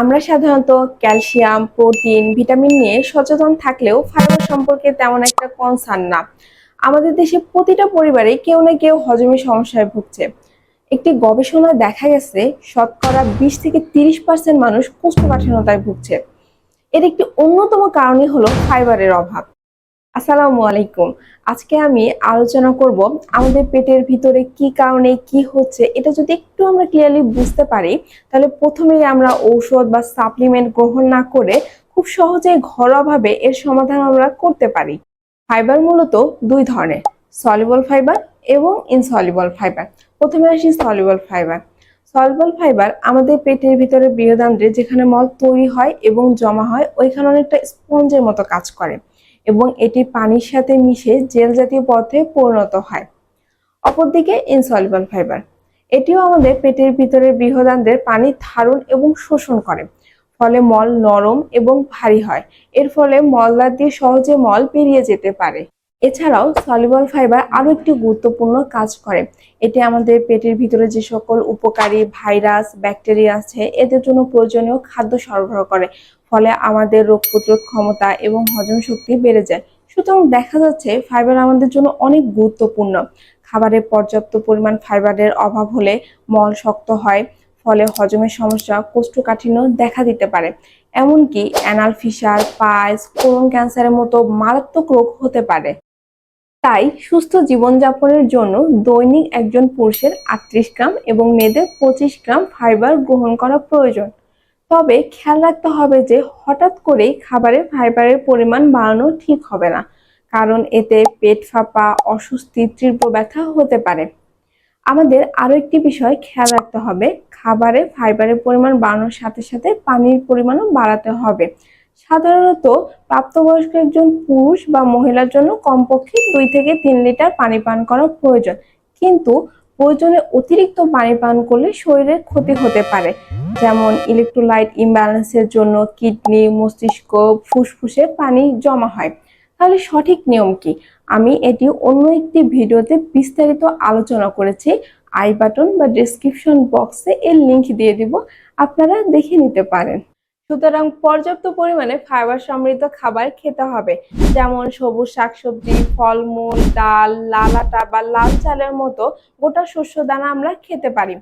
আমরা সাধারণত calcium, protein, vitamin নিয়ে সচেতন থাকলেও ফাইবার সম্পর্কে তেমন একটা কনসার্ন না। আমাদের দেশে প্রতিটা পরিবারে কেউ না কেউ হজমের সমস্যায় ভুগছে। একটি গবেষণা দেখা গেছে, শতকরা বিশ থেকে তিরিশ পার্সেন্ট মানুষ কোষ্ঠকাঠিন্যতায় ভুগছে। এর একটি অন্যতম কারণই হলো ফাইবারের অভাব। আসসালামু আলাইকুম। আজকে আমি আলোচনা করব আমাদের পেটের ভিতরে কি কারণে কি হচ্ছে, এটা যদি একটু আমরা ক্লিয়ারলি বুঝতে পারি, তাহলে প্রথমেই আমরা ঔষধ বা সাপ্লিমেন্ট গ্রহণ না করে খুব সহজে ঘরোয়াভাবে এর সমাধান আমরা করতে পারি। ফাইবার মূলত দুই ধরনের সলিবল ফাইবার এবং ইনসলিবল ফাইবার প্রথমে আসি সলিবল ফাইবার সলিবল ফাইবার আমাদের পেটের ভিতরে বৃহদান্ত্রে যেখানে মল তৈরি হয় এবং জমা হয়, ওইখানে অনেকটা স্পঞ্জের মতো কাজ করে। এবং এটি পানির সাথে মিশে জেল জাতীয় পথে পরিণত হয়। অপরদিকে ইনসলিবল ফাইবার এটিও আমাদের পেটের ভিতরে বৃহদান্ত্রের পানি ধারণ এবং শোষণ করে। ফলে মল নরম এবং ভারী হয়। এর ফলে মলদার দিয়ে সহজে মল পেরিয়ে যেতে পারে। এছাড়াও সলিবল ফাইবার আরও একটি গুরুত্বপূর্ণ কাজ করে। এটি আমাদের পেটের ভিতরে যে সকল উপকারী ভাইরাস, ব্যাকটেরিয়া আছে, এদের জন্য প্রয়োজনীয় খাদ্য সরবরাহ করে। ফলে আমাদের রোগ প্রতিরোধ ক্ষমতা এবং হজম শক্তি বেড়ে যায়। সুতরাং দেখা যাচ্ছে ফাইবার আমাদের জন্য অনেক গুরুত্বপূর্ণ। খাবারে পর্যাপ্ত পরিমাণ ফাইবারের অভাব হলে মল শক্ত হয়, ফলে হজমের সমস্যা, কোষ্ঠকাঠিন্য দেখা দিতে পারে। এমনকি অ্যানাল ফিসার পাইস কোলন ক্যান্সারের মতো মারাত্মক রোগ হতে পারে। তাই সুস্থ জীবনযাপনের জন্য দৈনিক একজন পুরুষের আটত্রিশ গ্রাম এবং মেয়েদের পঁচিশ গ্রাম ফাইবার গ্রহণ করা প্রয়োজন। তবে খেয়াল রাখতে হবে যে হঠাৎ করেই খাবারে ফাইবারের পরিমাণ বাড়ানো ঠিক হবে না, কারণ এতে পেট ফাঁপা, অস্বস্তি, তীব্র ব্যথা হতে পারে। আমাদের আরও একটি বিষয় খেয়াল রাখতে হবে, খাবারে ফাইবারের পরিমাণ বাড়ানোর সাথে সাথে পানির পরিমাণও বাড়াতে হবে। সাধারণত প্রাপ্তবয়স্ক একজন পুরুষ বা মহিলার জন্য কমপক্ষে দুই থেকে তিন লিটার পানি পান করা প্রয়োজন। কিন্তু প্রয়োজনে অতিরিক্ত পানি পান করলে শরীরে ক্ষতি হতে পারে। যেমন ইলেকট্রোলাইট ইমব্যালেন্সের জন্য কিডনি মস্তিষ্ক, ফুসফুসে পানি জমা হয়। তাহলে সঠিক নিয়ম কি? আমি এটি অন্য একটি ভিডিওতে বিস্তারিত আলোচনা করেছি। আই বাটন বা ডেসক্রিপশন বক্সে এর লিংক দিয়ে দিব। আপনারা দেখে নিতে পারেন। সুতরাং পর্যাপ্ত পরিমাণে ফাইবার সমৃদ্ধ খাবার খেতে হবে। যেমন সবুজ শাকসবজি, ফলমূল, ডাল, লাল আটা বা লাল চালের মতো গোটা শস্য দানা আমরা খেতে পারি।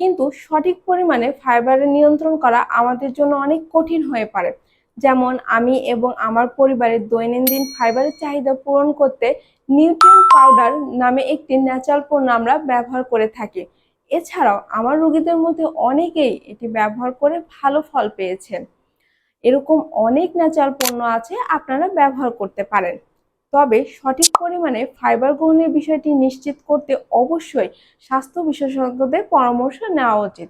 কিন্তু সঠিক পরিমাণে ফাইবারের নিয়ন্ত্রণ করা আমাদের জন্য অনেক কঠিন হয়ে পারে যেমন আমি এবং আমার পরিবারের দৈনন্দিন ফাইবারের চাহিদা পূরণ করতে নিউট্রিয়েন্ট পাউডার নামে একটি ন্যাচারাল পণ্য আমরা ব্যবহার করে থাকি। এছাড়াও আমার রোগীদের মধ্যে অনেকেই এটি ব্যবহার করে ভালো ফল পেয়েছেন। এরকম অনেক ন্যাচারাল পণ্য আছে আপনারা ব্যবহার করতে পারেন। তবে সঠিক পরিমাণে ফাইবার গ্রহণের বিষয়টি নিশ্চিত করতে অবশ্যই স্বাস্থ্য বিশেষজ্ঞদের পরামর্শ নেওয়া উচিত।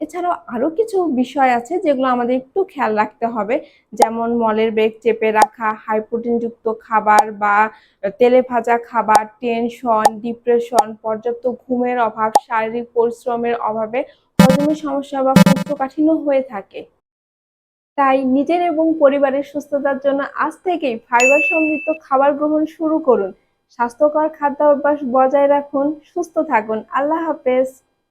এছাড়াও আরও কিছু বিষয় আছে যেগুলো আমাদের একটু খেয়াল রাখতে হবে। যেমন মলের বেগ চেপে রাখা হাই প্রোটিনযুক্ত খাবার বা তেলে ভাজা খাবার টেনশন ডিপ্রেশন পর্যাপ্ত ঘুমের অভাব, শারীরিক পরিশ্রমের অভাবে হজমের সমস্যা বা কোষ্ঠকাঠিন্য হয়ে থাকে। তাই নিজের এবং পরিবারের সুস্থতার জন্য আজ থেকেই ফাইবার সমৃদ্ধ খাবার গ্রহণ শুরু করুন। স্বাস্থ্যকর খাদ্যাভ্যাস বজায় রাখুন, সুস্থ থাকুন। আল্লাহ হাফেজ।